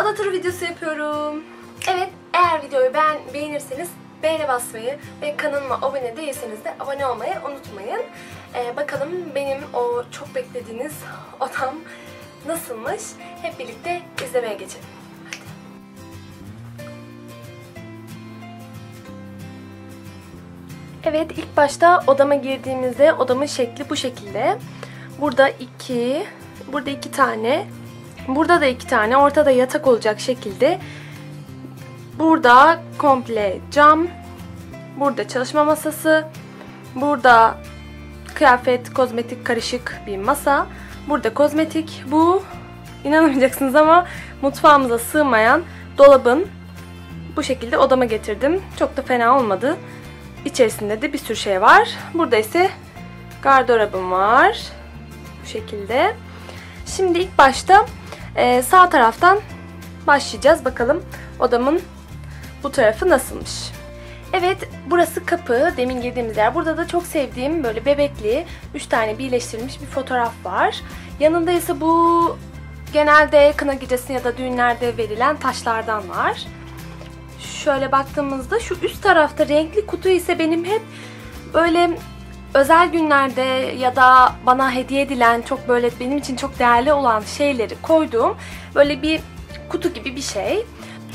Oda turu videosu yapıyorum. Evet, eğer videoyu ben beğenirseniz beğene basmayı ve kanalıma abone değilseniz de abone olmayı unutmayın. Ee, bakalım benim o çok beklediğiniz odam nasılmış? Hep birlikte izlemeye geçelim. Evet, ilk başta odama girdiğimizde odamın şekli bu şekilde. Burada iki, burada iki tane, burada da iki tane, ortada yatak olacak şekilde. Burada komple cam, burada çalışma masası, burada kıyafet, kozmetik karışık bir masa, burada kozmetik. Bu inanamayacaksınız ama mutfağımıza sığmayan dolabın bu şekilde odama getirdim. Çok da fena olmadı. İçerisinde de bir sürü şey var. Burada ise gardırobum var. Bu şekilde. Şimdi ilk başta e, sağ taraftan başlayacağız. Bakalım odamın bu tarafı nasılmış. Evet burası kapı. Demin girdiğimiz yer. Burada da çok sevdiğim böyle bebekli 3 tane birleştirilmiş bir fotoğraf var. Yanında ise bu genelde kına gecesi ya da düğünlerde verilen taşlardan var. Şöyle baktığımızda şu üst tarafta renkli kutu ise benim hep böyle özel günlerde ya da bana hediye edilen çok böyle benim için çok değerli olan şeyleri koyduğum böyle bir kutu gibi bir şey.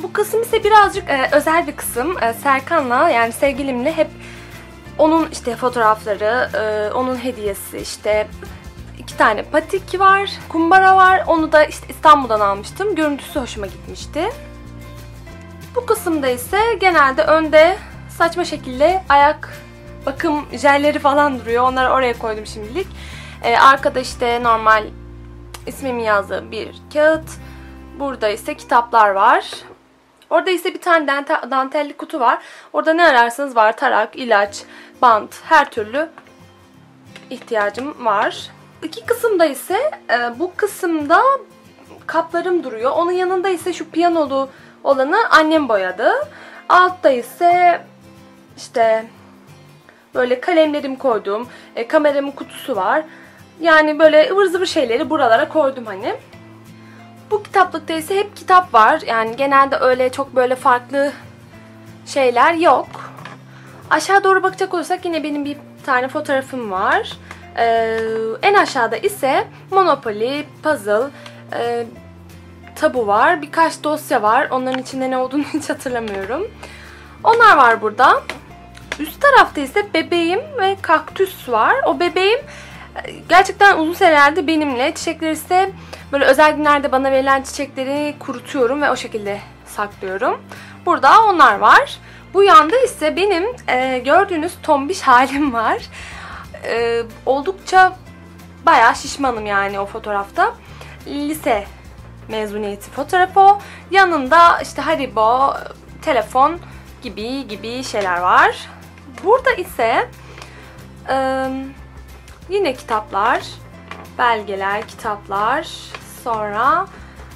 Bu kısım ise birazcık e, özel bir kısım. E, Serkan'la yani sevgilimle hep onun işte fotoğrafları, e, onun hediyesi işte iki tane patik var, kumbara var. Onu da işte İstanbul'dan almıştım. Görüntüsü hoşuma gitmişti. Bu kısımda ise genelde önde saçma şekilde ayak bakım jelleri falan duruyor. Onları oraya koydum şimdilik. Ee, arkada işte normal ismimi yazdığım bir kağıt. Burada ise kitaplar var. Orada ise bir tane dantel, dantelli kutu var. Orada ne ararsanız var. Tarak, ilaç, bant, her türlü ihtiyacım var. İki kısımda ise e, bu kısımda kaplarım duruyor. Onun yanında ise şu piyanolu olanı annem boyadı. Altta ise işte böyle kalemlerim koyduğum, e, kameramın kutusu var. Yani böyle ıvır zıvır şeyleri buralara koydum hani. Bu kitaplıkta ise hep kitap var. Yani genelde öyle çok böyle farklı şeyler yok. Aşağı doğru bakacak olursak yine benim bir tane fotoğrafım var. Ee, en aşağıda ise Monopoly, Puzzle, e, tabu var. Birkaç dosya var. Onların içinde ne olduğunu hiç hatırlamıyorum. Onlar var burada. Üst tarafta ise bebeğim ve kaktüs var. O bebeğim e, gerçekten uzun senelerde benimle. Çiçekleri ise böyle özel günlerde bana verilen çiçekleri kurutuyorum ve o şekilde saklıyorum. Burada onlar var. Bu yanda ise benim e, gördüğünüz tombiş halim var. E, oldukça bayağı şişmanım yani o fotoğrafta. Lise mezuniyeti fotoğrafı. Yanında işte Haribo, telefon gibi gibi şeyler var. Burada ise e, yine kitaplar, belgeler, kitaplar. Sonra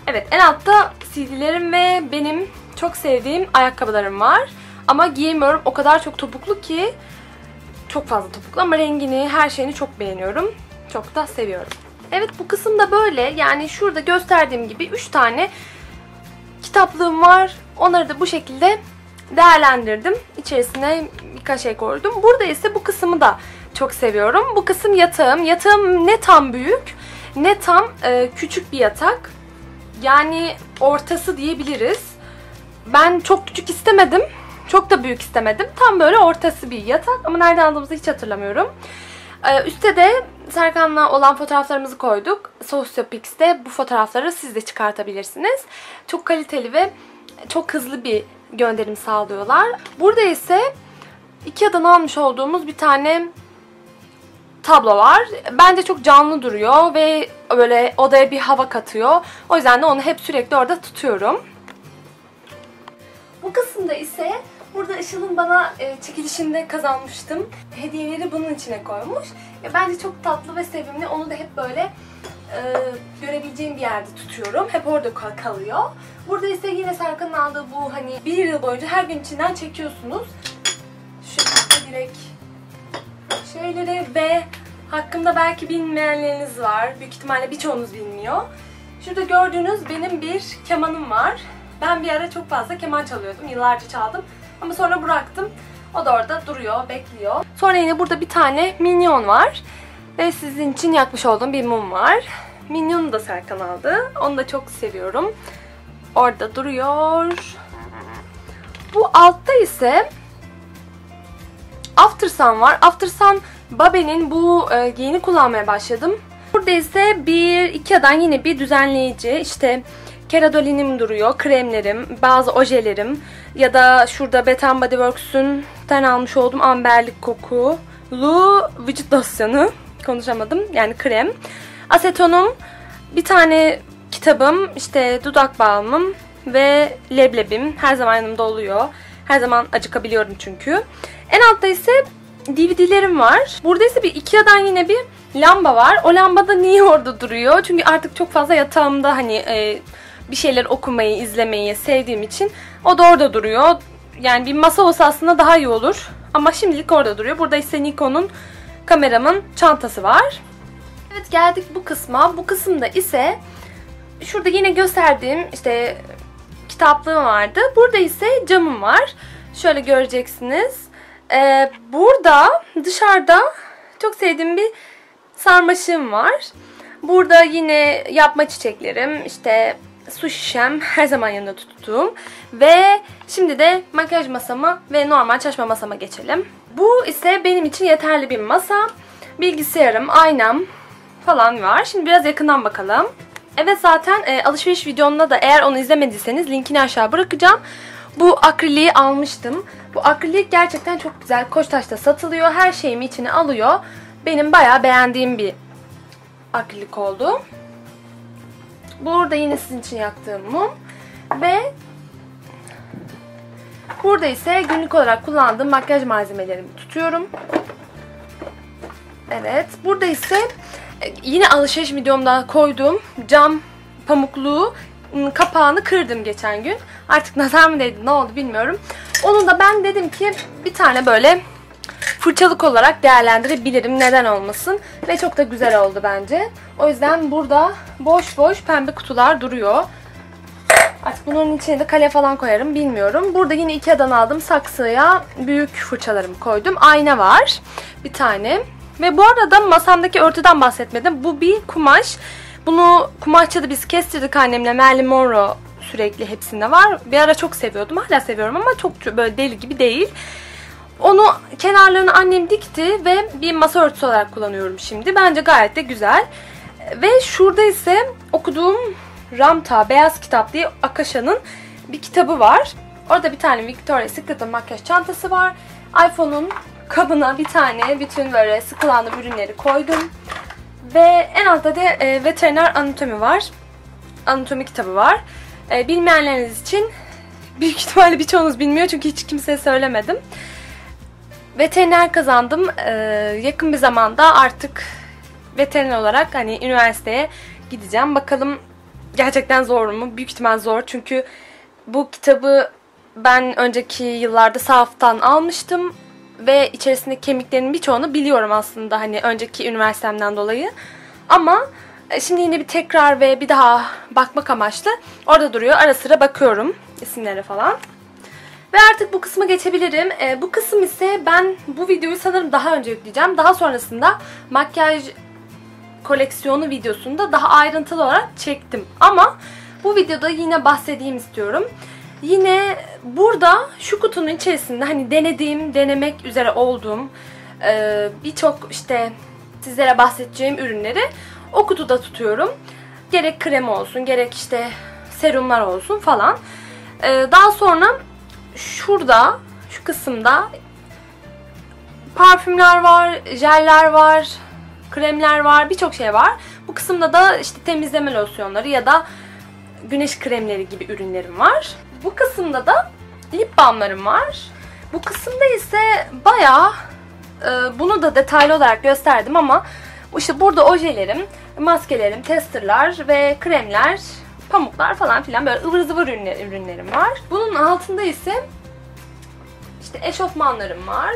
evet en altta CD'lerim ve benim çok sevdiğim ayakkabılarım var. Ama giyemiyorum. O kadar çok topuklu ki çok fazla topuklu ama rengini, her şeyini çok beğeniyorum. Çok da seviyorum. Evet bu kısımda böyle. Yani şurada gösterdiğim gibi 3 tane kitaplığım var. Onları da bu şekilde değerlendirdim. İçerisine birkaç şey koydum. Burada ise bu kısmı da çok seviyorum. Bu kısım yatağım. Yatağım ne tam büyük ne tam e, küçük bir yatak. Yani ortası diyebiliriz. Ben çok küçük istemedim. Çok da büyük istemedim. Tam böyle ortası bir yatak ama nereden aldığımızı hiç hatırlamıyorum. Ee, üste de Serkan'la olan fotoğraflarımızı koyduk. Sosyopix'te bu fotoğrafları siz de çıkartabilirsiniz. Çok kaliteli ve çok hızlı bir gönderim sağlıyorlar. Burada ise Ikea'dan almış olduğumuz bir tane tablo var. Bence çok canlı duruyor ve böyle odaya bir hava katıyor. O yüzden de onu hep sürekli orada tutuyorum. Bu kısımda ise burada Işıl'ın bana e, çekilişinde kazanmıştım. Hediyeleri bunun içine koymuş. Bence çok tatlı ve sevimli. Onu da hep böyle e, görebileceğim bir yerde tutuyorum. Hep orada kal- kalıyor. Burada ise yine Serkan'ın aldığı bu hani bir yıl boyunca her gün içinden çekiyorsunuz. Şekilde direkt şeyleri ve hakkımda belki bilmeyenleriniz var. Büyük ihtimalle birçoğunuz bilmiyor. Şurada gördüğünüz benim bir kemanım var. Ben bir ara çok fazla keman çalıyordum. Yıllarca çaldım. Ama sonra bıraktım. O da orada duruyor, bekliyor. Sonra yine burada bir tane minyon var. Ve sizin için yakmış olduğum bir mum var. Minyon'u da Serkan aldı. Onu da çok seviyorum. Orada duruyor. Bu altta ise After Sun var. After Sun Babe'nin bu e, yeni kullanmaya başladım. Burada ise bir Ikea'dan yine bir düzenleyici. İşte keradolinim duruyor, kremlerim, bazı ojelerim ya da şurada Bath Body Works'ün almış olduğum amberlik kokulu vücut losyonu. Konuşamadım. Yani krem. Asetonum, bir tane kitabım, işte dudak balmım ve leblebim her zaman yanımda oluyor. Her zaman acıkabiliyorum çünkü. En altta ise DVD'lerim var. Burada ise bir Ikea'dan yine bir lamba var. O lamba da niye orada duruyor? Çünkü artık çok fazla yatağımda hani e, bir şeyler okumayı, izlemeyi sevdiğim için o da orada duruyor. Yani bir masa olsa aslında daha iyi olur. Ama şimdilik orada duruyor. Burada ise Nikon'un kameramın çantası var. Evet geldik bu kısma. Bu kısımda ise şurada yine gösterdiğim işte kitaplığım vardı. Burada ise camım var. Şöyle göreceksiniz. Ee, burada dışarıda çok sevdiğim bir sarmaşığım var. Burada yine yapma çiçeklerim, işte su şişem her zaman yanında tuttuğum ve şimdi de makyaj masama ve normal çalışma masama geçelim. Bu ise benim için yeterli bir masa. Bilgisayarım, aynam falan var. Şimdi biraz yakından bakalım. Evet zaten e, alışveriş videomda da eğer onu izlemediyseniz linkini aşağı bırakacağım. Bu akriliği almıştım. Bu akrilik gerçekten çok güzel. Koçtaş'ta satılıyor. Her şeyimi içine alıyor. Benim bayağı beğendiğim bir akrilik oldu. Burada yine sizin için yaktığım mum. Ve burada ise günlük olarak kullandığım makyaj malzemelerimi tutuyorum. Evet. Burada ise e, yine alışveriş videomda koyduğum cam pamukluğu kapağını kırdım geçen gün. Artık nazar mı değdi ne oldu bilmiyorum. Onu da ben dedim ki bir tane böyle fırçalık olarak değerlendirebilirim. Neden olmasın. Ve çok da güzel oldu bence. O yüzden burada boş boş pembe kutular duruyor. Artık bunun içine de kale falan koyarım bilmiyorum. Burada yine Ikea'dan aldım saksıya büyük fırçalarımı koydum. Ayna var bir tane. Ve bu arada masamdaki örtüden bahsetmedim. Bu bir kumaş. Bunu kumaşçıda biz kestirdik annemle. Marilyn Monroe sürekli hepsinde var. Bir ara çok seviyordum. Hala seviyorum ama çok böyle deli gibi değil. Onu kenarlarını annem dikti ve bir masa örtüsü olarak kullanıyorum şimdi. Bence gayet de güzel. Ve şurada ise okuduğum Ramta Beyaz Kitap diye Akasha'nın bir kitabı var. Orada bir tane Victoria's Secret'ın makyaj çantası var. iPhone'un kabına bir tane bütün böyle sıkılanlı ürünleri koydum. Ve en altta da e, veteriner anatomi var. Anatomi kitabı var. E, bilmeyenleriniz için büyük ihtimalle birçoğunuz bilmiyor çünkü hiç kimseye söylemedim. Veteriner kazandım. E, yakın bir zamanda artık veteriner olarak hani üniversiteye gideceğim. Bakalım gerçekten zor mu? Büyük ihtimal zor çünkü bu kitabı ben önceki yıllarda sahaftan almıştım ve içerisinde kemiklerin birçoğunu biliyorum aslında hani önceki üniversitemden dolayı. Ama e, şimdi yine bir tekrar ve bir daha bakmak amaçlı orada duruyor. Ara sıra bakıyorum isimlere falan. Ve artık bu kısmı geçebilirim. E, bu kısım ise ben bu videoyu sanırım daha önce yükleyeceğim. Daha sonrasında makyaj koleksiyonu videosunda daha ayrıntılı olarak çektim. Ama bu videoda yine bahsedeyim istiyorum. Yine burada şu kutunun içerisinde hani denediğim, denemek üzere olduğum e, birçok işte sizlere bahsedeceğim ürünleri o kutuda tutuyorum. Gerek krem olsun, gerek işte serumlar olsun falan. E, daha sonra şurada, şu kısımda parfümler var, jeller var, kremler var, birçok şey var. Bu kısımda da işte temizleme losyonları ya da güneş kremleri gibi ürünlerim var. Bu kısımda da lip balmlarım var. Bu kısımda ise bayağı e, bunu da detaylı olarak gösterdim ama işte burada ojelerim, maskelerim, testerlar ve kremler, pamuklar falan filan böyle ıvır zıvır ürünler, ürünlerim var. Bunun altında ise işte eşofmanlarım var.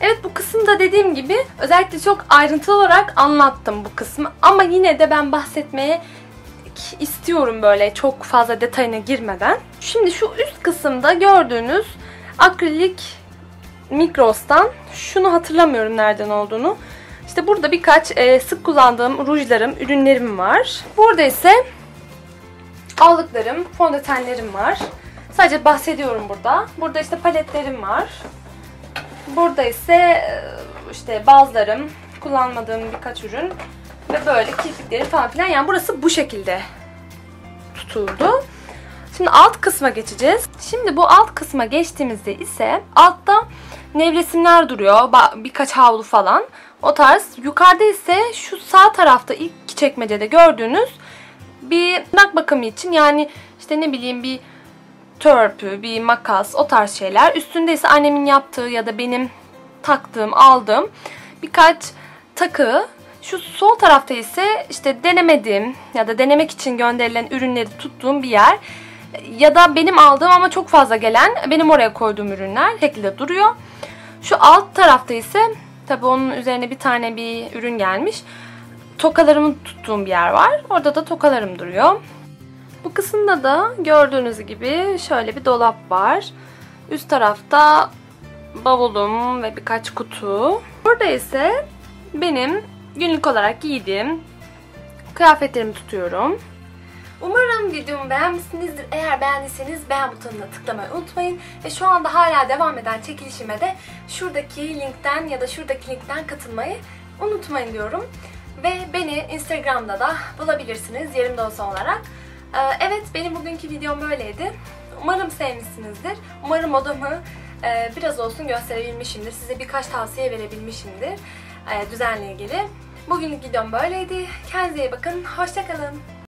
Evet bu kısımda dediğim gibi özellikle çok ayrıntılı olarak anlattım bu kısmı ama yine de ben bahsetmeye istiyorum böyle çok fazla detayına girmeden. Şimdi şu üst kısımda gördüğünüz akrilik Migros'tan şunu hatırlamıyorum nereden olduğunu. İşte burada birkaç e, sık kullandığım rujlarım, ürünlerim var. Burada ise aldıklarım, fondötenlerim var. Sadece bahsediyorum burada. Burada işte paletlerim var. Burada ise e, işte bazılarım, kullanmadığım birkaç ürün ve böyle kirpiklerim falan filan. Yani burası bu şekilde tutuldu. Şimdi alt kısma geçeceğiz. Şimdi bu alt kısma geçtiğimizde ise altta nevresimler duruyor. Birkaç havlu falan. O tarz. Yukarıda ise şu sağ tarafta ilk çekmecede gördüğünüz bir tırnak bakımı için yani işte ne bileyim bir törpü, bir makas o tarz şeyler. Üstünde ise annemin yaptığı ya da benim taktığım, aldığım birkaç takı. Şu sol tarafta ise işte denemediğim ya da denemek için gönderilen ürünleri tuttuğum bir yer. Ya da benim aldığım ama çok fazla gelen benim oraya koyduğum ürünler şekilde duruyor. Şu alt tarafta ise tabi onun üzerine bir tane bir ürün gelmiş. Tokalarımı tuttuğum bir yer var. Orada da tokalarım duruyor. Bu kısımda da gördüğünüz gibi şöyle bir dolap var. Üst tarafta bavulum ve birkaç kutu. Burada ise benim günlük olarak giydiğim kıyafetlerimi tutuyorum. Umarım videomu beğenmişsinizdir. Eğer beğendiyseniz beğen butonuna tıklamayı unutmayın. Ve şu anda hala devam eden çekilişime de şuradaki linkten ya da şuradaki linkten katılmayı unutmayın diyorum. Ve beni Instagram'da da bulabilirsiniz yerimde olsa olarak. Ee, evet benim bugünkü videom böyleydi. Umarım sevmişsinizdir. Umarım odamı e, biraz olsun gösterebilmişimdir. Size birkaç tavsiye verebilmişimdir e, düzenle ilgili. Bugünlük videom böyleydi. Kendinize iyi bakın. Hoşçakalın.